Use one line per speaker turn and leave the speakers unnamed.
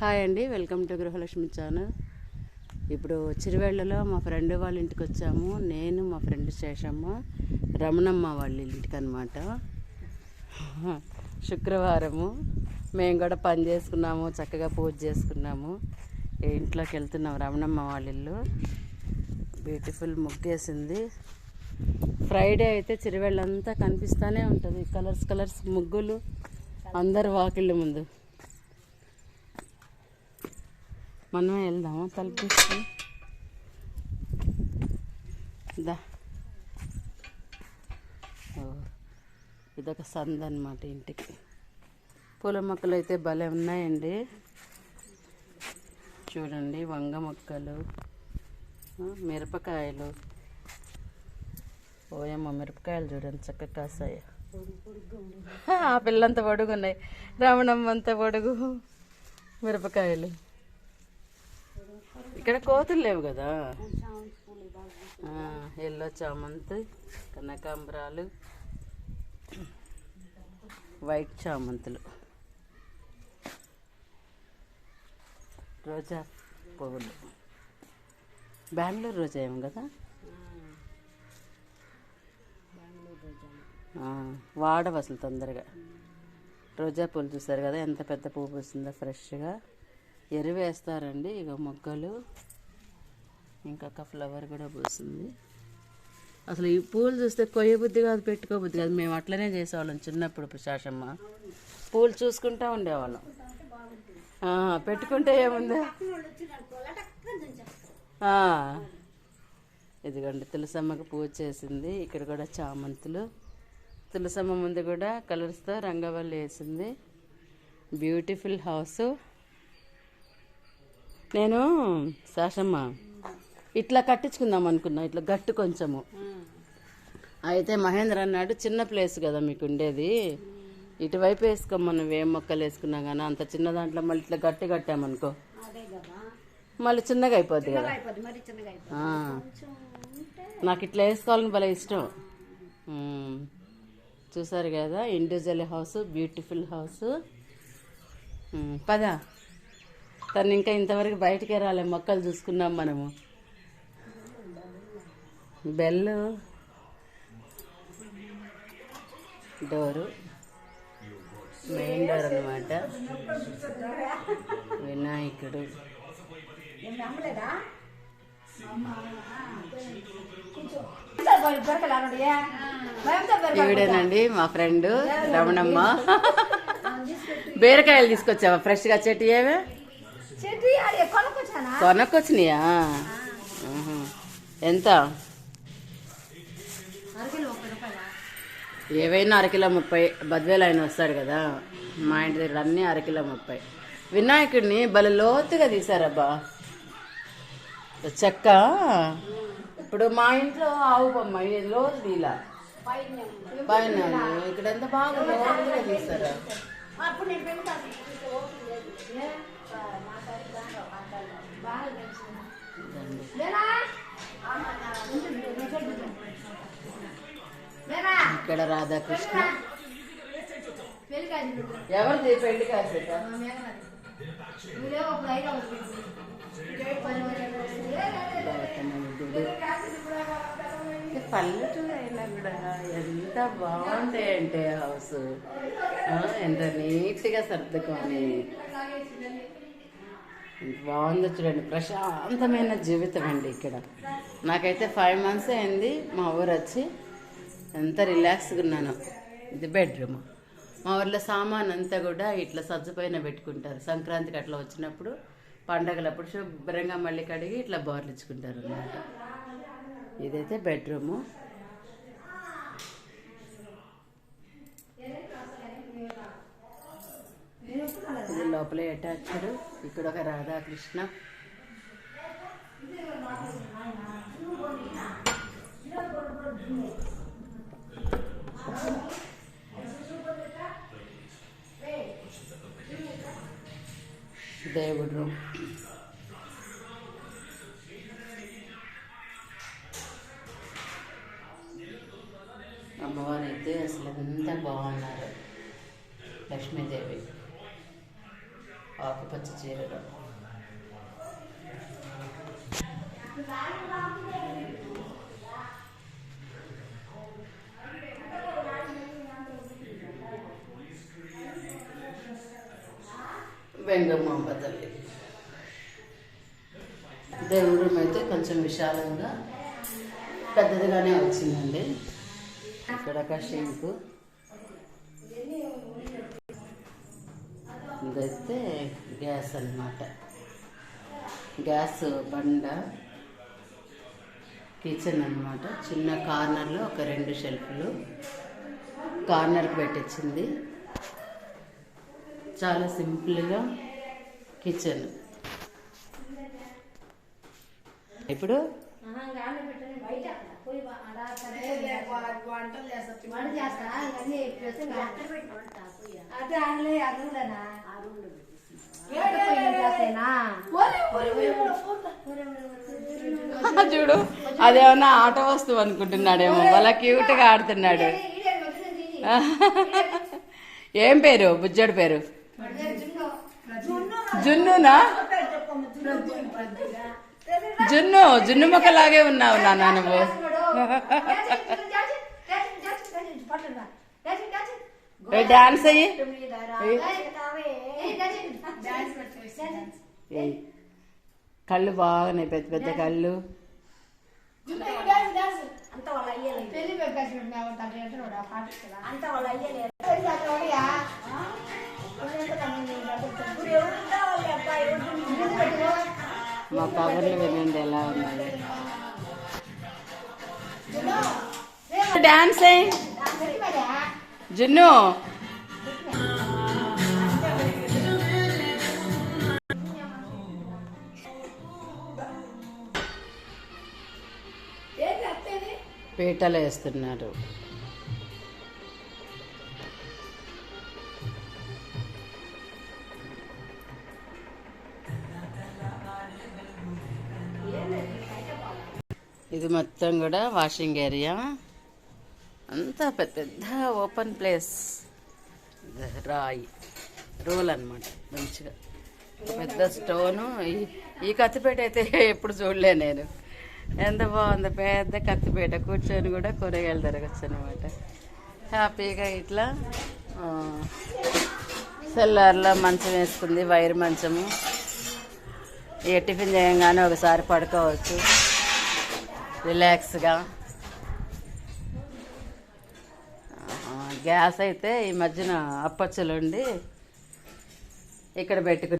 Hi అండి welcome to Gruhalakshmi channel. ఇప్పుడు చిరువెళ్ళలో మా ఫ్రెండ్ వాళ్ళ ఇంటికి వచ్చాము. నేను మా ఫ్రెండ్ శేషమ్మ రమణమ్మ వాళ్ళ ఇంటికి అనమాట శుక్రవారము. మేము కూడా పని చేసుకున్నాము చక్కగా పూజ చేసుకున్నాము. ఇంట్లోకి వెళ్తున్నాం రమణమ్మ వాళ్ళ ఇల్లు. బ్యూటిఫుల్ ముగ్గేసింది. ఫ్రైడే అయితే చిరువేళ్ళంతా కనిపిస్తూనే ఉంటుంది. కలర్స్ కలర్స్ ముగ్గులు. అందరు వాకిళ్ళ ముందు. మనం వెళ్దామా తలుపు దా. ఓ, ఇదొక సంద అనమాట ఇంటికి. పూల మొక్కలు అయితే భలే ఉన్నాయండి. చూడండి వంగ మొక్కలు మిరపకాయలు. ఓయమ్మ మిరపకాయలు చూడండి చక్కగా కాసాయి. ఆ పిల్లంత పొడుగున్నాయి. రావణమ్మ అంత పొడుగు. మిరపకాయలు. ఇక్కడ కోతులు లేవు కదా? ఎల్లో చామంతి కనకాంబరాలు. వైట్ చామంతులు. రోజా పువ్వులు. బెంగళూరు రోజా ఏమో కదా? ఆ, వాడవు అసలు తొందరగా. రోజా పూలు చూసారు కదా? ఎంత పెద్ద పువ్వు పూస్తుందో ఫ్రెష్గా ఎరువేస్తారండి ఇక మొగ్గలు. ఇంకొక ఫ్లవర్ కూడా పూస్తుంది అసలు ఈ పూలు చూస్తే కొయ్య బుద్ధి కాదు పెట్టుకోబుద్ధి కాదు. మేము అట్లనే చేసేవాళ్ళం చిన్నప్పుడు ప్రశాషమ్మ పూలు చూసుకుంటా ఉండేవాళ్ళం. పెట్టుకుంటే ఏముంది? ఇదిగోండి తులసమ్మకు పూజ చేసింది. ఇక్కడ కూడా చామంతులు. తులసమ్మ ముందు కూడా కలర్స్తో రంగవల్లి వేసింది. Beautiful house. నేను శాషమ్మ ఇట్లా కట్టించుకుందాం అనుకున్నా ఇట్లా గట్టు కొంచెము. అయితే మహేంద్ర అన్నాడు చిన్న ప్లేస్ కదా మీకు ఉండేది. ఇటువైపు వేసుకోమని ఏం మొక్కలు వేసుకున్నా కానీ అంత చిన్న దాంట్లో మళ్ళీ ఇట్లా గట్టి కట్టామనుకో. మళ్ళీ చిన్నగా అయిపోద్ది కదా. నాకు ఇట్లా వేసుకోవాలని భలే ఇష్టం. చూసారు కదా ఇండివిజువల్ హౌస్ బ్యూటిఫుల్ హౌస్. పద. తను ఇంకా ఇంతవరకు బయటికే రాలే మొక్కలు చూసుకున్నాం మనము. బెల్ డోరు మెయిన్ డోర్ అనమాట వినాయకుడు. ఈవిడేనండి మా ఫ్రెండ్ రమణమ్మ. బీరకాయలు తీసుకొచ్చావా? ఫ్రెష్గా చెట్టు ఏవే? కొనకొచ్చినాయా. ఎంత? ఏవైనా అరకిలో ముప్పై బద్వేలు ఆయన వస్తాడు కదా మా ఇంటి దగ్గర అన్నీ అరకిలో ముప్పై. వినాయకుడిని భలే లోతుగా తీశారబ్బా. చెక్క? ఇప్పుడు మా ఇంట్లో ఆవు బొమ్మ ఇది లోతు తీలా? పైన. ఇక్కడ ఎంత బాగా లోతుగా తీస్తారా ఇక్కడ రాధాకృష్ణ ఎవరిది పెళ్ళి కాసేట పల్లెటూరు అయినా కూడా ఎంత బాగుంటాయంటే హౌస్ ఎంత నీట్గా సర్దుకొని బాగుంది చూడండి ప్రశాంతమైన జీవితం అండి ఇక్కడ నాకైతే ఫైవ్ మంత్స్ అయింది మా ఊరు వచ్చి ఎంత రిలాక్స్గా ఉన్నాను. ఇది బెడ్రూమ్. మా ఊర్లో సామాన్ అంతా కూడా ఇట్లా సజ్జపైన పెట్టుకుంటారు. సంక్రాంతికి అట్లా వచ్చినప్పుడు పండగలప్పుడు శుభ్రంగా మళ్ళీ కడిగి ఇట్లా బోర్లించుకుంటారు అన్నమాట. ఇదైతే బెడ్రూము. ఇది లోపల అటాచ్డ్. ఇక్కడ ఒక రాధాకృష్ణ. దేవుడు. అమ్మవారు అయితే అసలు ఎంత బాగున్నారు. లక్ష్మీదేవి ఆకుపచ్చ చీరలో. వెంగమ్మ తల్లి దేవుడి రూమ్ అయితే కొంచెం విశాలంగా పెద్దదిగానే వచ్చిందండి. ఇక్కడ ఒక షింకు. ఇదైతే గ్యాస్ అన్నమాట. గ్యాస్ బండ కిచెన్ అన్నమాట. చిన్న కార్నర్లో ఒక రెండు షెల్ఫ్లు. కార్నర్కి పెట్టించింది. చాలా సింపుల్గా కిచెన్ ఇప్పుడు
అదే ఆడలే అరువులనా
చూడు అదేమన్నా ఆట వస్తువు అనుకుంటున్నాడేమో వాళ్ళ క్యూట్గా ఆడుతున్నాడు ఏం పేరు బుజ్జడి పేరు జున్నునా జున్ను జున్ను మొక్కలాగే ఉన్నావు నాన్న నువ్వు. డాన్స్ అయ్యి? కళ్ళు బాగున్నాయి పెద్ద పెద్ద కళ్ళు.
అంత వాళ్ళ అయ్యలేదు అంత వాళ్ళ అయ్యలేదు ఇప్పుడు ఎవరుందా వాళ్ళ అబ్బాయి
మా కబుర్లు వినండి ఎలా ఉన్నాయి. డాన్స్ జున్ను. పీటలు వేస్తున్నారు. ఇది మొత్తం కూడా వాషింగ్ ఏరియా అంతా పెద్ద పెద్ద ఓపెన్ ప్లేస్ రాయి. రోల్ అన్నమాట. మంచిగా. పెద్ద స్టోను ఈ- ఈ కత్తిపేట అయితే ఎప్పుడు చూడలే నేను. ఎంత బాగుంది. పెద్ద కత్తిపేట. కూర్చొని కూడా కూరగాయలు తిరగచ్చు అనమాట హ్యాపీగా ఇట్లా సెల్లార్లో మంచం వేసుకుంది వైర్ మంచము. ఏ టిఫిన్ చేయంగానే ఒకసారి పడుకోవచ్చు. రిలాక్స్గా గ్యాస్ అయితే ఈ మధ్యన అప్పచ్చులుండి ఇక్కడ పెట్టుకుని